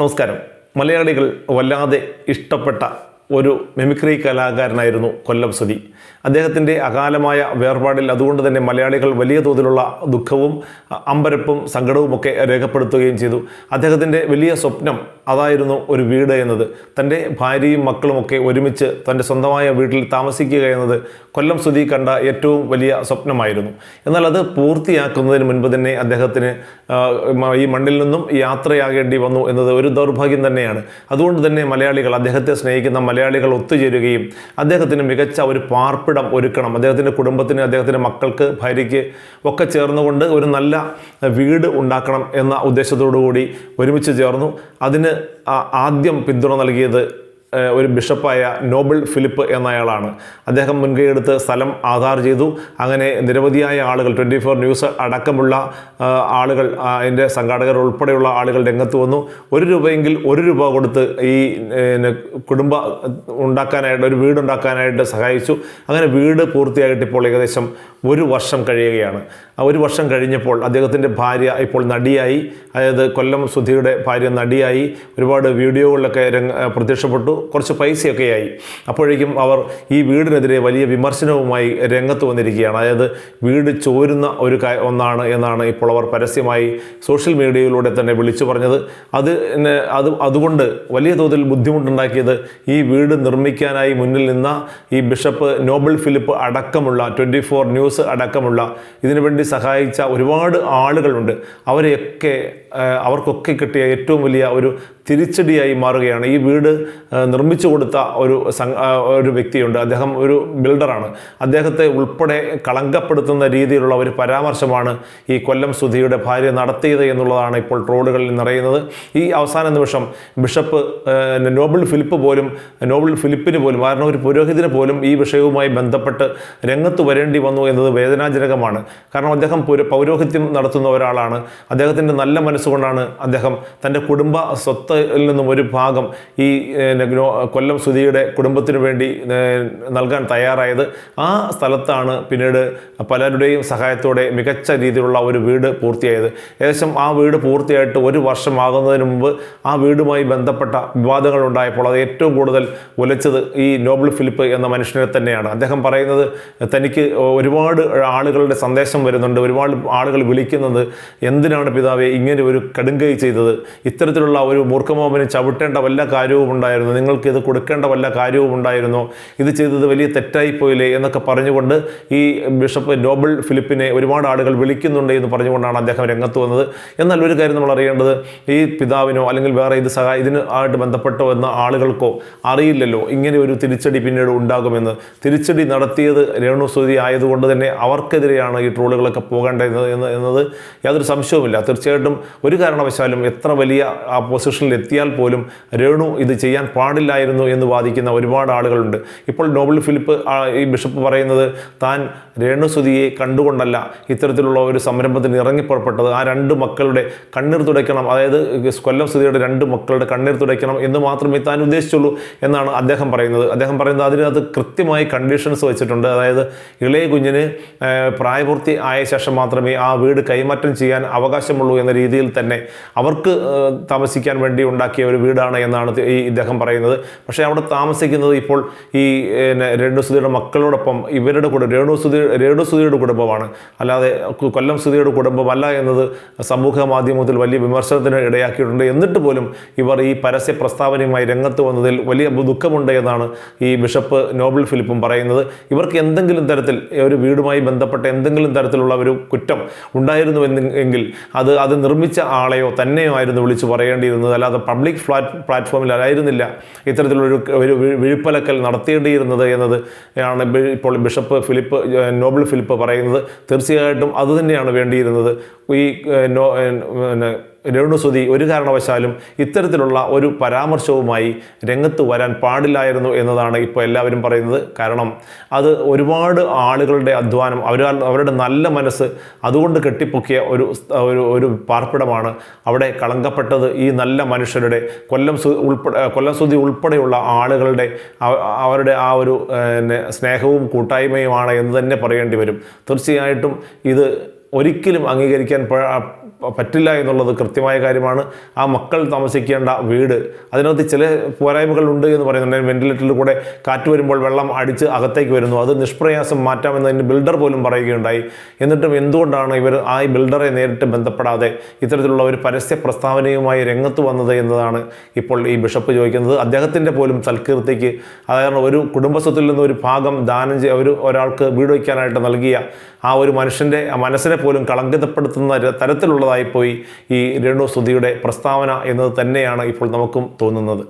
നമസ്കാരം. മലയാളികൾ വല്ലാതെ ഇഷ്ടപ്പെട്ട ഒരു മെമിക്രി കലാകാരനായിരുന്നു കൊല്ലം സുധി. അദ്ദേഹത്തിന്റെ അകാലമായ വേർപാടിൽ അതുകൊണ്ട് തന്നെ മലയാളികൾ വലിയ തോതിലുള്ള ദുഃഖവും അമ്പരപ്പും സങ്കടവുമൊക്കെ രേഖപ്പെടുത്തുകയും ചെയ്തു. അദ്ദേഹത്തിന്റെ വലിയ സ്വപ്നം അതായിരുന്നു ഒരു വീട് എന്നത്. തന്റെ ഭാര്യയും മക്കളുമൊക്കെ ഒരുമിച്ച് തന്റെ സ്വന്തമായ വീട്ടിൽ താമസിക്കുക എന്നത് കൊല്ലം സുധി കണ്ട ഏറ്റവും വലിയ സ്വപ്നമായിരുന്നു. എന്നാൽ അത് പൂർത്തിയാക്കുന്നതിന് മുൻപ് തന്നെ അദ്ദേഹത്തിന് ഈ മണ്ണിൽ നിന്നും യാത്രയാകേണ്ടി വന്നു എന്നത് ഒരു ദൗർഭാഗ്യം തന്നെയാണ്. അതുകൊണ്ട് തന്നെ മലയാളികൾ അദ്ദേഹത്തെ സ്നേഹിക്കുന്ന മലയാളികൾ ഒത്തുചേരുകയും അദ്ദേഹത്തിന് മികച്ച ഒരു പാർപ്പിടം ഒരുക്കണം. അദ്ദേഹത്തിന്റെ കുടുംബത്തിന് അദ്ദേഹത്തിന്റെ മക്കൾക്ക് ഭാര്യയ്ക്ക് ഒക്കെ ചേർന്നുകൊണ്ട് ഒരു നല്ല വീട് ഉണ്ടാക്കണം എന്ന ഉദ്ദേശത്തോടു കൂടി ഒരുമിച്ച് ചേർന്നു. അതിന് ആദ്യം പിന്തുണ നൽകിയത് ഒരു ബിഷപ്പായ നോബിൾ ഫിലിപ്പ് എന്നയാളാണ്. അദ്ദേഹം മുൻകൈയെടുത്ത് സ്ഥലം ആധാർ ചെയ്തു. അങ്ങനെ നിരവധിയായ ആളുകൾ ട്വന്റി ഫോർ ന്യൂസ് അടക്കമുള്ള ആളുകൾ അതിന്റെ സംഘാടകർ ഉൾപ്പെടെയുള്ള ആളുകൾ രംഗത്ത് വന്നു. ഒരു രൂപയെങ്കിൽ ഒരു രൂപ കൊടുത്ത് ഈ കുടുംബ ഉണ്ടാക്കാനായിട്ട് ഒരു വീടുണ്ടാക്കാനായിട്ട് സഹായിച്ചു. അങ്ങനെ വീട് പൂർത്തിയായിട്ട് ഇപ്പോൾ ഏകദേശം ഒരു വർഷം കഴിയുകയാണ്. ആ ഒരു വർഷം കഴിഞ്ഞപ്പോൾ അദ്ദേഹത്തിന്റെ ഭാര്യ ഇപ്പോൾ നടിയായി. അതായത് കൊല്ലം സുധിയുടെ ഭാര്യ നടിയായി. ഒരുപാട് വീഡിയോകളിലൊക്കെ പ്രത്യക്ഷപ്പെട്ടു. കുറച്ച് പൈസയൊക്കെ ആയി അപ്പോഴേക്കും അവർ ഈ വീടിനെതിരെ വലിയ വിമർശനവുമായി രംഗത്ത് വന്നിരിക്കുകയാണ്. അതായത് വീട് ചോരുന്ന ഒരു ഒന്നാണ് എന്നാണ് ഇപ്പോൾ അവർ പരസ്യമായി സോഷ്യൽ മീഡിയയിലൂടെ തന്നെ വിളിച്ചു പറഞ്ഞത്. അത് അത് അതുകൊണ്ട് വലിയ തോതിൽ ബുദ്ധിമുട്ടുണ്ടാക്കിയത് ഈ വീട് നിർമ്മിക്കാനായി മുന്നിൽ നിന്ന ഈ ബിഷപ്പ് നോബൽ ഫിലിപ്പ് അടക്കമുള്ള ട്വന്റി ഫോർ ന്യൂസ് അടക്കമുള്ള ഇതിനുവേണ്ടി സഹായിച്ച ഒരുപാട് ആളുകളുണ്ട്. അവരെയൊക്കെ അവർക്കൊക്കെ കിട്ടിയ ഏറ്റവും വലിയ ഒരു തിരിച്ചടിയായി മാറുകയാണ്. ഈ വീട് നിർമ്മിച്ചു കൊടുത്ത ഒരു ഒരു വ്യക്തിയുണ്ട്. അദ്ദേഹം ഒരു ബിൽഡറാണ്. അദ്ദേഹത്തെ ഉൾപ്പെടെ കളങ്കപ്പെടുത്തുന്ന രീതിയിലുള്ള ഒരു പരാമർശമാണ് ഈ കൊല്ലം സുധിയുടെ ഭാര്യ നടത്തിയത് എന്നുള്ളതാണ് ഇപ്പോൾ ട്രോളുകളിൽ നിറയുന്നത്. ഈ അവസാന നിമിഷം ബിഷപ്പ് നോബിൾ ഫിലിപ്പ് പോലും നോബിൾ ഫിലിപ്പിന് പോലും കാരണം ഒരു പുരോഹിതന് പോലും ഈ വിഷയവുമായി ബന്ധപ്പെട്ട് രംഗത്ത് വരേണ്ടി വന്നു എന്നത് വേദനാജനകമാണ്. കാരണം അദ്ദേഹം പൗരോഹിത്യം നടത്തുന്ന ഒരാളാണ്. അദ്ദേഹത്തിന്റെ നല്ല മനസ്സുകൊണ്ടാണ് അദ്ദേഹം തന്റെ കുടുംബ സ്വത്തിൽ നിന്നും ഒരു ഭാഗം ഈ കൊല്ലം സുധിയുടെ കുടുംബത്തിന് വേണ്ടി നൽകാൻ തയ്യാറായത് ആ സ്ഥലത്താണ് പിന്നീട് പലരുടെയും സഹായത്തോടെ മികച്ച രീതിയിലുള്ള ഒരു വീട് പൂർത്തിയായത്. ഏകദേശം ആ വീട് പൂർത്തിയായിട്ട് ഒരു വർഷമാകുന്നതിന് മുമ്പ് ആ വീടുമായി ബന്ധപ്പെട്ട വിവാദങ്ങൾ ഉണ്ടായപ്പോൾ അത് ഏറ്റവും കൂടുതൽ ഉലച്ചത് ഈ നോബിൾ ഫിലിപ്പ് എന്ന മനുഷ്യനെ തന്നെയാണ്. അദ്ദേഹം പറയുന്നത് തനിക്ക് ഒരുപാട് ആളുകളുടെ സന്ദേശം വരുന്നുണ്ട് ഒരുപാട് ആളുകൾ വിളിക്കുന്നത് എന്തിനാണ് പിതാവെ ഇങ്ങനെ ഒരു കടുങ്കൈ ചെയ്തത്. ഇത്തരത്തിലുള്ള ഒരു മൂർഖമോപന് ചവിട്ടേണ്ട വല്ല കാര്യവും ഉണ്ടായിരുന്നു. നിങ്ങൾക്ക് ഇത് കൊടുക്കേണ്ട വല്ല കാര്യവും ഉണ്ടായിരുന്നു. ഇത് ചെയ്തത് വലിയ തെറ്റായിപ്പോയില്ലേ എന്നൊക്കെ പറഞ്ഞുകൊണ്ട് ഈ ബിഷപ്പ് നോബിൾ ഫിലിപ്പിനെ ഒരുപാട് ആളുകൾ വിളിക്കുന്നുണ്ട് എന്ന് പറഞ്ഞുകൊണ്ടാണ് അദ്ദേഹം രംഗത്ത് വന്നത്. എന്നാൽ ഒരു കാര്യം നമ്മൾ അറിയേണ്ടത് ഈ പിതാവിനോ അല്ലെങ്കിൽ വേറെ ഇത് സഹായ ഇതിന് ആയിട്ട് ബന്ധപ്പെട്ടോ എന്ന ആളുകൾക്കോ അറിയില്ലല്ലോ ഇങ്ങനെ ഒരു തിരിച്ചടി പിന്നീട് ഉണ്ടാകുമെന്ന്. തിരിച്ചടി നടത്തിയത് രേണുസുതി ആയതുകൊണ്ട് തന്നെ അവർക്കെതിരെയാണ് ഈ ട്രോളുകളൊക്കെ പോകേണ്ടത് എന്ന് എന്നത് യാതൊരു സംശയവുമില്ല. തീർച്ചയായിട്ടും ഒരു കാരണവശാലും എത്ര വലിയ ആ പൊസിഷനിൽ എത്തിയാൽ പോലും രേണു ഇത് ചെയ്യാൻ പാടില്ലായിരുന്നു എന്ന് വാദിക്കുന്ന ഒരുപാട് ആളുകളുണ്ട്. ഇപ്പോൾ നോബിൾ ഫിലിപ്പ് ഈ ബിഷപ്പ് പറയുന്നത് താൻ രേണുസുതിയെ കണ്ടുകൊണ്ടല്ല ഇത്തരത്തിലുള്ള ഒരു സംരംഭത്തിന് ഇറങ്ങിപ്പുറപ്പെട്ടത് ആ രണ്ട് മക്കളുടെ കണ്ണീർ തുടയ്ക്കണം അതായത് കൊല്ലം സുതിയുടെ രണ്ട് മക്കളുടെ കണ്ണീർ തുടയ്ക്കണം എന്ന് മാത്രമേ താൻ ഉദ്ദേശിച്ചുള്ളൂ എന്നാണ് അദ്ദേഹം പറയുന്നത്. അദ്ദേഹം പറയുന്നത് അതിനകത്ത് കൃത്യമായി കണ്ടീഷൻസ് വെച്ചിട്ടുണ്ട്. അതായത് ഇളയ കുഞ്ഞിന് പ്രായപൂർത്തി ആയ ശേഷം മാത്രമേ ആ വീട് കൈമാറ്റം ചെയ്യാൻ അവകാശമുള്ളൂ എന്ന രീതിയിൽ തന്നെ. അവർക്ക് താമസിക്കാൻ വേണ്ടി ഉണ്ടാക്കിയ ഒരു വീടാണ് എന്നാണ് ഈ ഇദ്ദേഹം പറയുന്നത്. പക്ഷേ അവിടെ താമസിക്കുന്നത് ഇപ്പോൾ ഈ രേണുസുതിയുടെ മക്കളോടൊപ്പം ഇവരുടെ കൂടെ രേണുസുതി രേണുസുതിയുടെ കുടുംബമാണ്. അല്ലാതെ കൊല്ലം സുതിയുടെ കുടുംബമല്ല എന്നത് സമൂഹ മാധ്യമത്തിൽ വലിയ വിമർശനത്തിന് ഇടയാക്കിയിട്ടുണ്ട്. എന്നിട്ട് പോലും ഇവർ ഈ പരസ്യ പ്രസ്താവനയുമായി രംഗത്ത് വന്നതിൽ വലിയ ദുഃഖമുണ്ട് എന്നാണ് ഈ ബിഷപ്പ് നോബിൾ ഫിലിപ്പും പറയുന്നത്. ഇവർക്ക് എന്തെങ്കിലും തരത്തിൽ ഒരു വീടുമായി ബന്ധപ്പെട്ട എന്തെങ്കിലും തരത്തിലുള്ള ഒരു കുറ്റം ഉണ്ടായിരുന്നു എങ്കിൽ അത് അത് നിർമ്മിച്ച ആളെയോ തന്നെയോ ആയിരുന്നു വിളിച്ച് പറയേണ്ടിയിരുന്നത്. അല്ലാതെ പബ്ലിക് ഫ്ലാറ്റ് പ്ലാറ്റ്ഫോമിൽ ആയിരുന്നില്ല. ഇത്തരത്തിലൊരു ഒരു വിഴിപ്പലക്കൽ നടത്തേണ്ടിയിരുന്നത് എന്നത് ആണ് ഇപ്പോൾ ബിഷപ്പ് ഫിലിപ്പ് നോബിൾ ഫിലിപ്പ് പറയുന്നത്. തീർച്ചയായിട്ടും അതുതന്നെയാണ് വേണ്ടിയിരുന്നത്. ഈ നോ രേണുസുതി ഒരു കാരണവശാലും ഇത്തരത്തിലുള്ള ഒരു പരാമർശവുമായി രംഗത്ത് വരാൻ പാടില്ലായിരുന്നു എന്നതാണ് ഇപ്പോൾ എല്ലാവരും പറയുന്നത്. കാരണം അത് ഒരുപാട് ആളുകളുടെ അധ്വാനം അവർ അവരുടെ നല്ല മനസ്സ് അതുകൊണ്ട് കെട്ടിപ്പൊക്കിയ ഒരു ഒരു ഒരു പാർപ്പിടമാണ് അവിടെ കളങ്കപ്പെട്ടത്. ഈ നല്ല മനുഷ്യരുടെ കൊല്ലം ഉൾപ്പെടെ കൊല്ലം സുതി ഉൾപ്പെടെയുള്ള ആളുകളുടെ അവരുടെ ആ ഒരു സ്നേഹവും കൂട്ടായ്മയുമാണ് എന്ന് തന്നെ പറയേണ്ടി വരും. തീർച്ചയായിട്ടും ഇത് ഒരിക്കലും അംഗീകരിക്കാൻ പറ്റില്ല എന്നുള്ളത് കൃത്യമായ കാര്യമാണ്. ആ മക്കൾ താമസിക്കേണ്ട വീട് അതിനകത്ത് ചില പോരായ്മകളുണ്ട് എന്ന് പറയുന്നുണ്ട്. വെന്റിലേറ്ററിൽ കൂടെ കാറ്റ് വരുമ്പോൾ വെള്ളം അടിച്ച് അകത്തേക്ക് വരുന്നു. അത് നിഷ്പ്രയാസം മാറ്റാമെന്നതിന് ബിൽഡർ പോലും പറയുകയുണ്ടായി. എന്നിട്ടും എന്തുകൊണ്ടാണ് ഇവർ ആ ബിൽഡറെ നേരിട്ട് ബന്ധപ്പെടാതെ ഇത്തരത്തിലുള്ള ഒരു പരസ്യ പ്രസ്താവനയുമായി രംഗത്ത് വന്നത് എന്നതാണ് ഇപ്പോൾ ഈ ബിഷപ്പ് ചോദിക്കുന്നത്. അദ്ദേഹത്തിന്റെ പോലും സൽകീർത്തിക്ക് അതായത് ഒരു കുടുംബസ്വത്തിൽ നിന്ന് ഒരു ഭാഗം ദാനം ചെയ്യ ഒരു ഒരാൾക്ക് വീട് വയ്ക്കാനായിട്ട് നൽകിയ ആ ഒരു മനുഷ്യന്റെ മനസ്സിനെ പോലും കളങ്കിതപ്പെടുത്തുന്ന ര- തരത്തിലുള്ളതായിപ്പോയി ഈ രേണു സുധിയുടെ പ്രസ്താവന എന്നത് തന്നെയാണ് ഇപ്പോൾ നമുക്കും തോന്നുന്നത്.